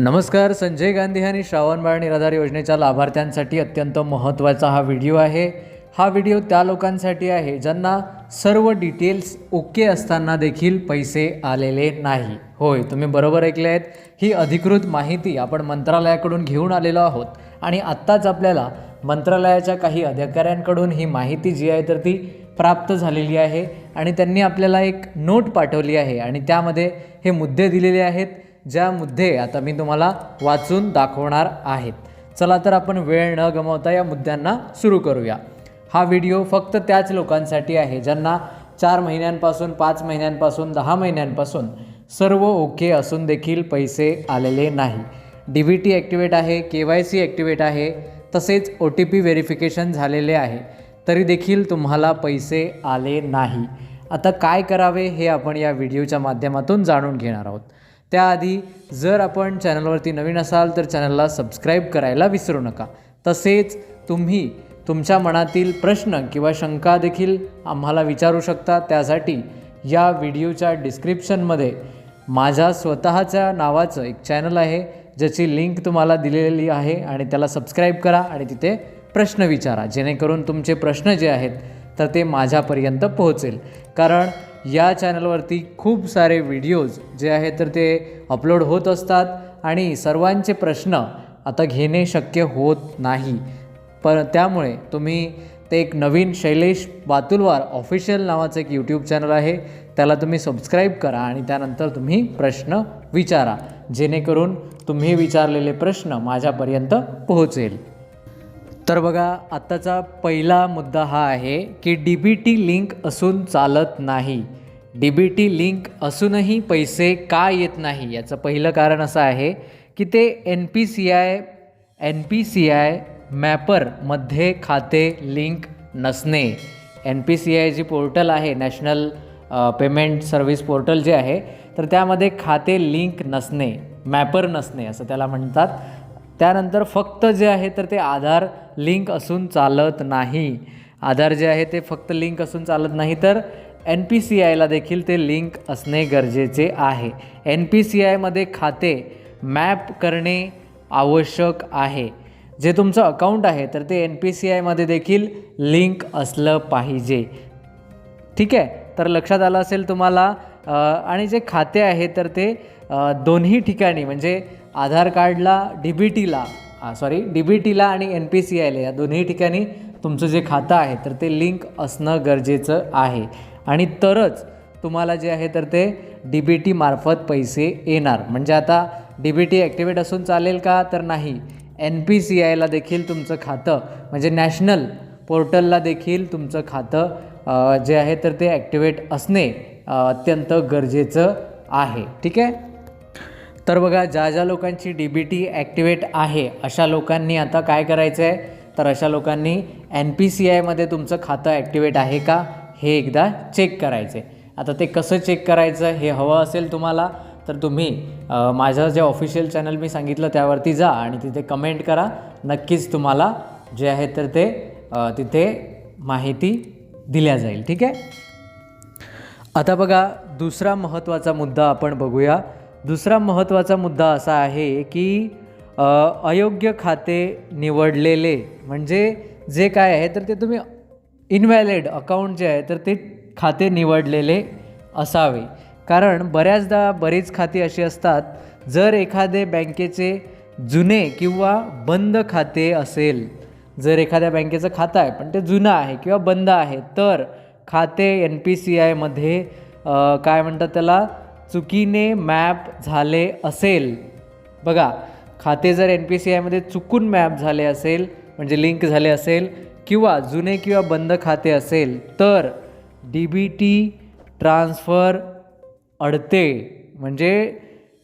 नमस्कार संजय गांधी आणि श्रावणबाळ निराधार योजनेच्या लाभार्थ्यांसाठी अत्यंत महत्त्वाचा हा व्हिडिओ आहे. हा व्हिडिओ त्या लोकांसाठी आहे ज्यांना सर्व डिटेल्स ओके असताना देखील पैसे आलेले नाही. होय तुम्ही बरोबर ऐकले आहेत. ही अधिकृत माहिती आपण मंत्रालयाकडून घेऊन आलेलो आहोत आणि आत्ताच आपल्याला मंत्रालयाच्या काही अधिकाऱ्यांकडून ही माहिती जी आहे तर ती प्राप्त झालेली आहे आणि त्यांनी आपल्याला एक नोट पाठवली आहे आणि त्यामध्ये हे मुद्दे दिलेले आहेत. ज्या मुद्दे आता मी तुम्हाला वाचून दाखवणार आहेत. चला तर आपण वेळ न गमावता या मुद्द्यांना सुरू करूया. हा व्हिडिओ फक्त त्याच लोकांसाठी आहे ज्यांना चार महिन्यांपासून पाच महिन्यांपासून दहा महिन्यांपासून सर्व ओके असून देखील पैसे आलेले नाही. डी व्ही टी ॲक्टिवेट आहे के वाय सी ॲक्टिवेट आहे तसेच ओ टी पी व्हेरिफिकेशन झालेले आहे तरी देखील तुम्हाला पैसे आले नाही. आता काय करावे हे आपण या व्हिडिओच्या माध्यमातून जाणून घेणार आहोत. त्याआधी जर आपण चॅनलवरती नवीन असाल तर चॅनलला सबस्क्राईब करायला विसरू नका. तसेच तुम्ही तुमच्या मनातील प्रश्न किंवा शंका देखील आम्हाला विचारू शकता. त्यासाठी या व्हिडिओच्या डिस्क्रिप्शनमध्ये माझ्या स्वतःच्या नावाचं एक चॅनल आहे ज्याची लिंक तुम्हाला दिलेली आहे आणि त्याला सबस्क्राईब करा आणि तिथे प्रश्न विचारा. जेणेकरून तुमचे प्रश्न जे आहेत तर ते माझ्यापर्यंत पोहोचेल. कारण या चॅनलवरती खूप सारे व्हिडिओज जे आहेत तर ते अपलोड होत असतात आणि सर्वांचे प्रश्न आता घेणे शक्य होत नाही. पण त्यामुळे तुम्ही ते एक नवीन शैलेश बातुलवार ऑफिशियल नावाचं एक यूट्यूब चॅनल आहे. त्याला तुम्ही सबस्क्राईब करा आणि त्यानंतर तुम्ही प्रश्न विचारा. जेणेकरून तुम्ही विचारलेले प्रश्न माझ्यापर्यंत पोहोचेल. तर बघा आत्ताचा पहिला मुद्दा हा आहे की डी बी टी लिंक असून चालत नाही. डी बी टी लिंक असूनही पैसे का येत नाही? याचं पहिलं कारण असं आहे की ते N P C I N P C I मॅपरमध्ये खाते लिंक नसणे. एन पी सी आय जी पोर्टल आहे नॅशनल पेमेंट सर्व्हिस पोर्टल जे आहे तर त्यामध्ये खाते लिंक नसणे मॅपर नसणे असं त्याला म्हणतात. त्यानंतर फक्त जे आहे तर ते आधार लिंक असून चालत नाही. आधार जे आहे ते फक्त लिंक असून चालत नाही तर एन पी सी आयला देखील ते लिंक असणे गरजेचे आहे. एन पी सी आयमध्ये खाते मॅप करणे आवश्यक आहे. जे तुमचं अकाउंट आहे तर ते एन पी सी आयमध्ये देखील लिंक असलं पाहिजे. ठीक आहे? तर लक्षात आलं असेल तुम्हाला आणि जे खाते आहे तर ते दोन्ही ठिकाणी म्हणजे आधार कार्डला डी बी टीला सॉरी डी बी टीला आणि एन पी सी आयला या दोन्ही ठिकाणी तुमचं जे खातं आहे तर ते लिंक असणं गरजेचं आहे. आणि तरच तुम्हाला जे आहे तर ते डी बी टी मार्फत पैसे येणार. म्हणजे आता डी बी टी ॲक्टिवेट असून चालेल का? तर नाही. एन पी सी आयला देखील तुमचं खातं म्हणजे नॅशनल पोर्टलला देखील तुमचं खातं जे आहे तर ते ॲक्टिवेट असणे अत्यंत गरजेचं आहे. ठीक आहे? तर बघा ज्या ज्या लोकांची डी बी टी ॲक्टिवेट आहे अशा लोकांनी आता काय करायचं आहे तर अशा लोकांनी एन पी सी आयमध्ये तुमचं खातं ॲक्टिवेट आहे का? हे एकदा चेक करायचं आहे आता ते कसं चेक करायचं? हे हवं असेल तुम्हाला तर तुम्ही माझं जे ऑफिशियल चॅनल मी सांगितलं त्यावरती जा आणि तिथे कमेंट करा. नक्कीच तुम्हाला जे आहे तर ते तिथे माहिती दिल्या जाईल. ठीक आहे? आता बघा दुसरा महत्त्वाचा मुद्दा आपण बघूया. दुसरा महत्त्वाचा मुद्दा असा आहे की अयोग्य खाते निवडलेले म्हणजे जे काय आहे तर ते तुम्ही इनव्हॅलिड अकाउंट जे आहे तर ते खाते निवडलेले असावे. कारण बऱ्याचदा बरीच खाती अशी असतात जर एखादे बँकेचे जुने किंवा बंद खाते असेल जर एखाद्या बँकेचं खातं आहे पण ते जुनं आहे किंवा बंद आहे तर खाते एन पी सी आयमध्ये काय म्हणतात त्याला चुकीने मॅप झाले असेल. बघा खाते जर एन पी सी आयमध्ये चुकून मॅप झाले असेल म्हणजे लिंक झाले असेल किंवा जुने किंवा बंद खाते असेल तर डी बी टी ट्रान्सफर अडते. म्हणजे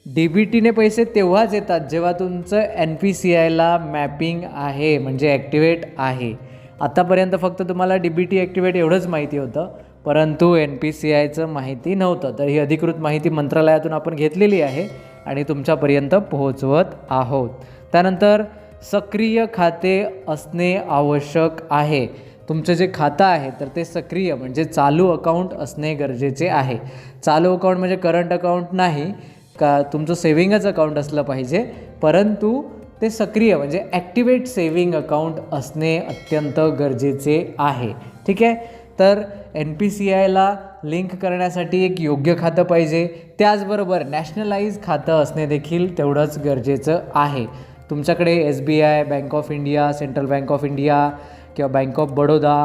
डी बी टीने पैसे तेव्हाच येतात जेव्हा तुमचं एन पी सी आयला मॅपिंग आहे म्हणजे ॲक्टिवेट आहे. आत्तापर्यंत फक्त तुम्हाला डी बी टी ॲक्टिवेट एवढंच माहिती होतं. परंतु एन पी सी आयचं माहिती नव्हतं. तर ही अधिकृत माहिती मंत्रालयातून आपण घेतलेली आहे आणि तुमच्यापर्यंत पोहोचवत आहोत. त्यानंतर सक्रिय खाते असणे आवश्यक आहे. तुमचं जे खातं आहे तर ते सक्रिय म्हणजे चालू अकाउंट असणे गरजेचे आहे. चालू अकाउंट म्हणजे करंट अकाउंट नाही का तुमचं सेविंगच अकाउंट असलं पाहिजे परंतु ते सक्रिय म्हणजे ॲक्टिवेट सेविंग अकाउंट असणे अत्यंत गरजेचे आहे. ठीक आहे? तर एन पी सी आयला लिंक करण्यासाठी एक योग्य खातं पाहिजे. त्याचबरोबर नॅशनलाइज खातं असणे देखील तेवढंच गरजेचं आहे. तुमच्याकडे S B I bank of India central bank of India किंवा बँक ऑफ बडोदा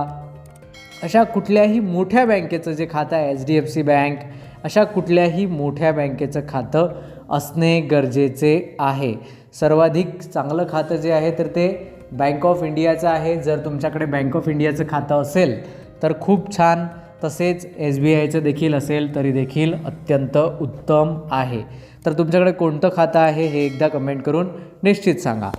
अशा कुठल्याही मोठ्या बँकेचं जे खातं आहे H D F C bank अशा कुठल्याही मोठ्या बँकेचं खातं असणे गरजेचे आहे. सर्वाधिक चांगलं खातं जे आहे तर ते बँक ऑफ इंडियाचं आहे. जर तुमच्याकडे बँक ऑफ इंडियाचं खातं असेल तर खूप छान. तसेच एस बी आयचं देखील असेल तरी देखील अत्यंत उत्तम आहे. तर तुमच्याकडे कोणतं खातं आहे हे एकदा कमेंट करून निश्चित सांगा.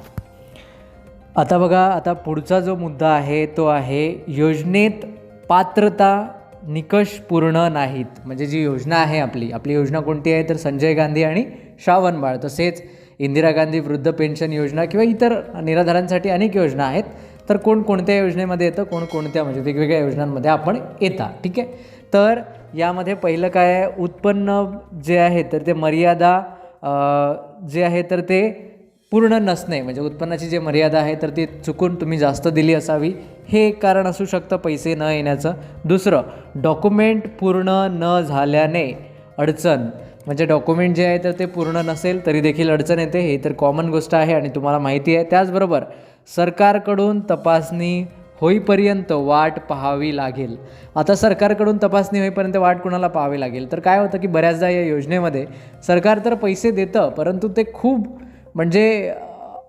आता बघा आता पुढचा जो मुद्दा आहे तो आहे योजनेत पात्रता निकष पूर्ण नाहीत. म्हणजे जी योजना आहे आपली आपली योजना कोणती आहे? तर संजय गांधी आणि श्रावणबाळ तसेच इंदिरा गांधी वृद्ध पेन्शन योजना किंवा इतर निराधारांसाठी अनेक योजना आहेत. तर कोण कोणत्या योजनेमध्ये येतं कोण कोणत्या म्हणजे वेगवेगळ्या योजनांमध्ये आपण येता ठीक आहे? तर यामध्ये पहिलं काय आहे? उत्पन्न जे आहे तर ते मर्यादा जे आहे तर ते पूर्ण नसणे म्हणजे उत्पन्नाची जी मर्यादा आहे तर ती चुकून तुम्ही जास्त दिली असावी. हे एक कारण असू शकतं पैसे न येण्याचं. दुसरं डॉक्युमेंट पूर्ण न झाल्याने अडचण म्हणजे डॉक्युमेंट जे आहे तर ते पूर्ण नसेल तरी देखील अडचण येते. हे तर कॉमन गोष्ट आहे आणि तुम्हाला माहिती आहे. त्याचबरोबर सरकारकडून तपासणी होईपर्यंत वाट पाहावी लागेल. आता सरकारकडून तपासणी होईपर्यंत वाट कुणाला पाहावी लागेल? तर काय होतं की बऱ्याचदा या योजनेमध्ये सरकार तर पैसे देतं परंतु ते खूप म्हणजे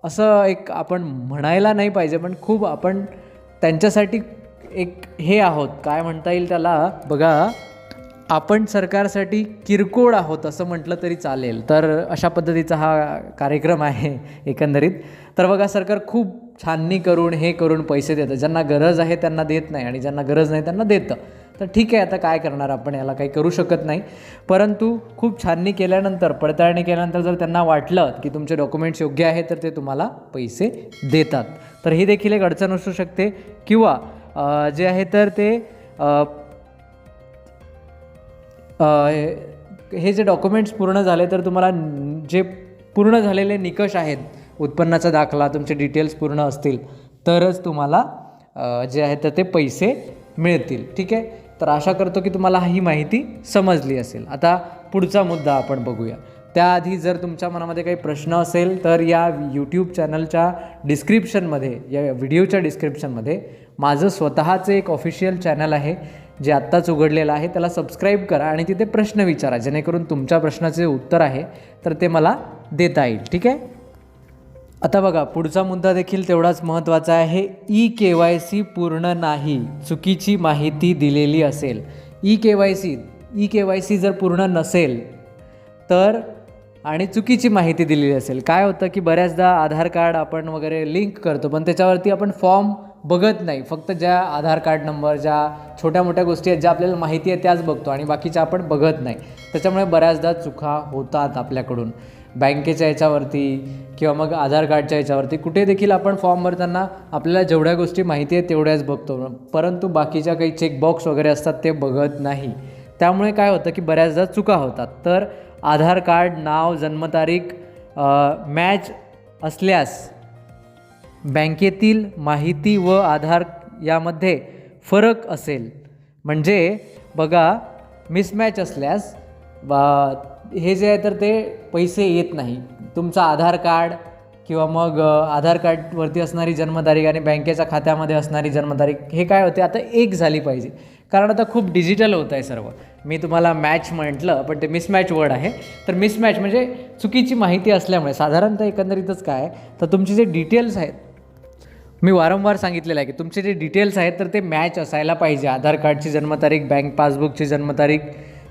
असं एक आपण म्हणायला नाही पाहिजे पण खूप आपण त्यांच्यासाठी एक हे आहोत. काय म्हणता येईल त्याला? बघा. आपण सरकारसाठी किरकोळ आहोत असं म्हटलं तरी चालेल. तर अशा पद्धतीचा हा कार्यक्रम आहे एकंदरीत. तर बघा सरकार खूप छाननी करून हे करून पैसे देतं. ज्यांना गरज आहे त्यांना देत नाही आणि ज्यांना गरज नाही त्यांना देतं. तर ठीक आहे आता काय करणार आपण? याला काही करू शकत नाही. परंतु खूप छाननी केल्यानंतर पडताळणी केल्यानंतर जर त्यांना वाटलं की तुमचे डॉक्युमेंट्स योग्य आहे तर ते तुम्हाला पैसे देतात. तर ही देखील एक अडचण असू शकते. किंवा जे आहे तर ते हे जे डॉक्युमेंट्स पूर्ण झाले तर तुम्हाला जे पूर्ण झालेले निकष आहेत उत्पन्नाचा दाखला तुमचे डिटेल्स पूर्ण असतील तरच तुम्हाला जे आहे तर ते पैसे मिळतील. ठीक आहे? तर आशा करतो की तुम्हाला ही माहिती समजली असेल. आता पुढचा मुद्दा आपण बघूया. त्याआधी जर तुमच्या मनामध्ये काही प्रश्न असेल तर या यूट्यूब चॅनलच्या डिस्क्रिप्शनमध्ये या व्हिडिओच्या डिस्क्रिप्शनमध्ये माझं स्वतःचं एक ऑफिशियल चॅनल आहे. जे आत्ताच उघडलेलं आहे त्याला सबस्क्राईब करा आणि तिथे प्रश्न विचारा. जेणेकरून तुमच्या प्रश्नाचे उत्तर आहे तर ते मला देता येईल. ठीक आहे? आता बघा पुढचा मुद्दा देखील तेवढाच महत्त्वाचा आहे. ई के वाय सी पूर्ण नाही चुकीची माहिती दिलेली असेल. E K Y C E K Y C जर पूर्ण नसेल तर आणि चुकीची माहिती दिलेली असेल काय होतं की बऱ्याचदा आधार कार्ड आपण वगैरे लिंक करतो पण त्याच्यावरती आपण फॉर्म बघत नाही. फक्त ज्या आधार कार्ड नंबर ज्या छोट्या मोठ्या गोष्टी आहेत ज्या आपल्याला माहिती आहे त्याच बघतो आणि बाकीच्या आपण बघत नाही. त्याच्यामुळे बऱ्याचदा चुका होतात आपल्याकडून. बँकेच्या याच्यावरती किंवा मग आधार कार्डच्या याच्यावरती. कुठे देखील आपण फॉर्म भरताना आपल्याला जेवढ्या गोष्टी माहिती आहेत तेवढ्याच बघतो. परंतु बाकीच्या काही चेकबॉक्स वगैरे असतात ते बघत नाही. त्यामुळे काय होतं की बऱ्याचदा चुका होतात. तर आधार कार्ड नाव जन्मतारीख मॅच असल्यास बँकेतील माहिती व आधार यामध्ये फरक असेल. म्हणजे बघा मिसमॅच असल्यास बा हे जे आहे तर ते पैसे येत नाही. तुमचा आधार कार्ड किंवा मग आधार कार्डवरती असणारी जन्मतारीख आणि बँकेच्या खात्यामध्ये असणारी जन्मतारीख हे काय होते? आता एक झाली पाहिजे. कारण आता खूप डिजिटल होत आहे सर्व. मी तुम्हाला मॅच म्हटलं पण ते मिसमॅच वर्ड आहे. तर मिसमॅच म्हणजे चुकीची माहिती असल्यामुळे साधारणतः एकंदरीतच काय तर तुमचे जे डिटेल्स आहेत मी वारंवार सांगितलेलं आहे की तुमचे जे डिटेल्स आहेत तर ते मॅच असायला पाहिजे. आधार कार्डची जन्मतारीख बँक पासबुकची जन्मतारीख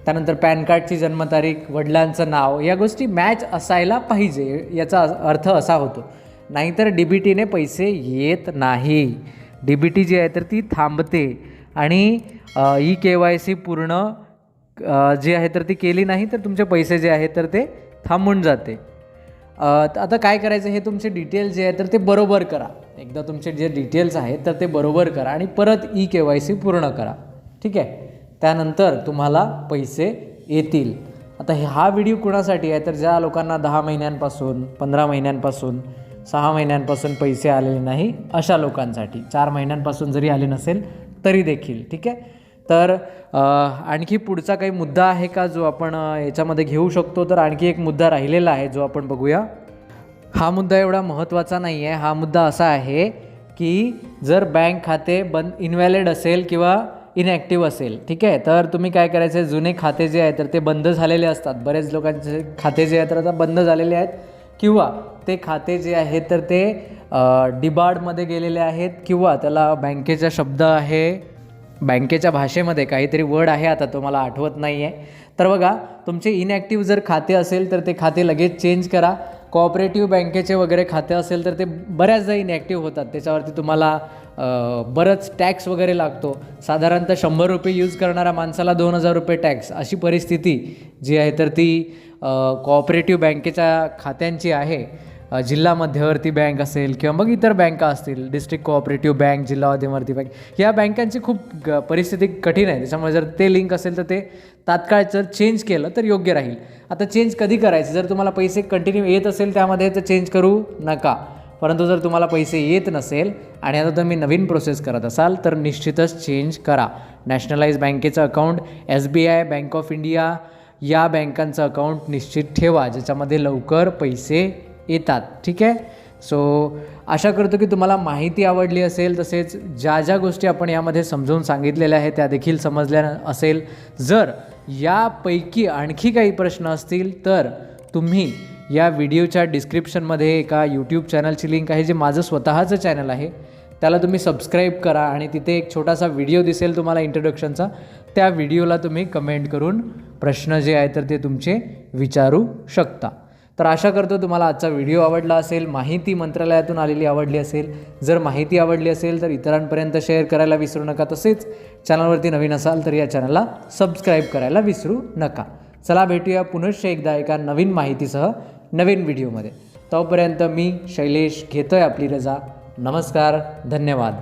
त्यानंतर पॅन कार्डची जन्मतारीख वडिलांचं नाव या गोष्टी मॅच असायला पाहिजे. याचा अर्थ असा होतो नाहीतर डी बी टीने पैसे येत नाही. डी बी टी जी आहे तर ती थांबते. आणि ई के वाय सी पूर्ण जी आहे तर ती केली नाही तर तुमचे पैसे जे आहेत तर ते थांबून जाते. आता काय करायचं हे तुमचे डिटेल्स जे आहे तर ते बरोबर करा. एकदा तुमचे जे डिटेल्स आहेत तर ते बरोबर करा आणि परत ई के वाय सी पूर्ण करा. ठीक आहे? त्यानंतर तुम्हाला पैसे येतील. आता हे- हा व्हिडिओ कुणासाठी आहे? तर ज्या लोकांना दहा महिन्यांपासून पंधरा महिन्यांपासून सहा महिन्यांपासून पैसे आलेले नाही अशा लोकांसाठी. चार महिन्यांपासून जरी आले नसेल तरी देखील. ठीक आहे? तर आणखी पुढचा काही मुद्दा आहे का जो आपण याच्यामध्ये घेऊ शकतो? तर आणखी एक मुद्दा राहिलेला आहे जो आपण बघूया. हा मुद्दा एवढा महत्त्वाचा नाही आहे हा मुद्दा असा आहे की जर बँक खाते बंद इनव्हॅलिड असेल किंवा इनॲक्टिव्ह असेल ठीक आहे? तर तुम्ही काय करायचे जुने खाते जे आहे तर ते बंद झालेले असतात. बरेच लोकांचे खाते जे आहे तर आता बंद झालेले आहेत. किंवा ते खाते जे आहेत तर ते डिबार्डमध्ये गेलेले आहेत किंवा त्याला बँकेचा शब्द आहे बँकेच्या भाषेमध्ये काहीतरी वर्ड आहे आता तो मला आठवत नाही आहे तर बघा तुमचे इनॲक्टिव्ह जर खाते असेल तर ते खाते लगेच चेंज करा. कोऑपरेटिव्ह बँकेचे वगैरे खाते असेल तर ते बऱ्याचदा इनॅक्टिव्ह होतात. त्याच्यावरती तुम्हाला बरंच टॅक्स वगैरे लागतो. साधारणतः शंभर रुपये यूज करणाऱ्या माणसाला दोन हजार रुपये टॅक्स अशी परिस्थिती जी आहे तर ती कोऑपरेटिव्ह बँकेच्या खात्यांची आहे. जिल्हा मध्यवर्ती बँक असेल किंवा मग इतर बँका असतील डिस्ट्रिक्ट कोऑपरेटिव्ह बँक जिल्हा मध्यवर्ती बँक या बँकांची खूप परिस्थिती कठीण आहे. त्याच्यामुळे जर ते लिंक असेल तर ते तात्काळ जर चेंज केलं तर योग्य राहील. आता चेंज कधी करायचं? जर तुम्हाला पैसे कंटिन्यू येत असेल त्यामध्ये तर चेंज करू नका. परंतु जर तुम्हाला पैसे येत नसेल आणि आता तुम्ही नवीन प्रोसेस करत असाल तर निश्चितच चेंज करा. नॅशनलाइज बँकेचं account S B I bank of India या बँकांचं अकाउंट निश्चित ठेवा ज्याच्यामध्ये लवकर पैसे येतात ठीक आहे? सो आशा करतो की तुम्हाला माहिती आवडली असेल तसेच ज्या ज्या गोष्टी आपण यामध्ये समजून सांगितलेल्या आहेत त्या देखील समजल्या असेल. जर यापैकी आणखी काही प्रश्न असतील तर तुम्ही या व्हिडिओच्या डिस्क्रिप्शनमध्ये एका यूट्यूब चॅनलची लिंक आहे जे माझं स्वतःचं चॅनल आहे. त्याला तुम्ही सबस्क्राईब करा आणि तिथे एक छोटासा व्हिडिओ दिसेल तुम्हाला इंट्रोडक्शनचा त्या व्हिडिओला तुम्ही कमेंट करून प्रश्न जे आहे तर ते तुमचे विचारू शकता. तर आशा करतो तुम्हाला आजचा व्हिडिओ आवडला असेल माहिती मंत्रालयातून आलेली आवडली असेल. जर माहिती आवडली असेल तर इतरांपर्यंत शेअर करायला विसरू नका. तसेच चॅनलवरती नवीन असाल तर या चॅनलला सबस्क्राईब करायला विसरू नका. चला भेटूया पुनश्च एकदा एका नवीन माहितीसह नवीन व्हिडिओमध्ये. तोपर्यंत मी शैलेश घेतोय आपली रजा. नमस्कार धन्यवाद.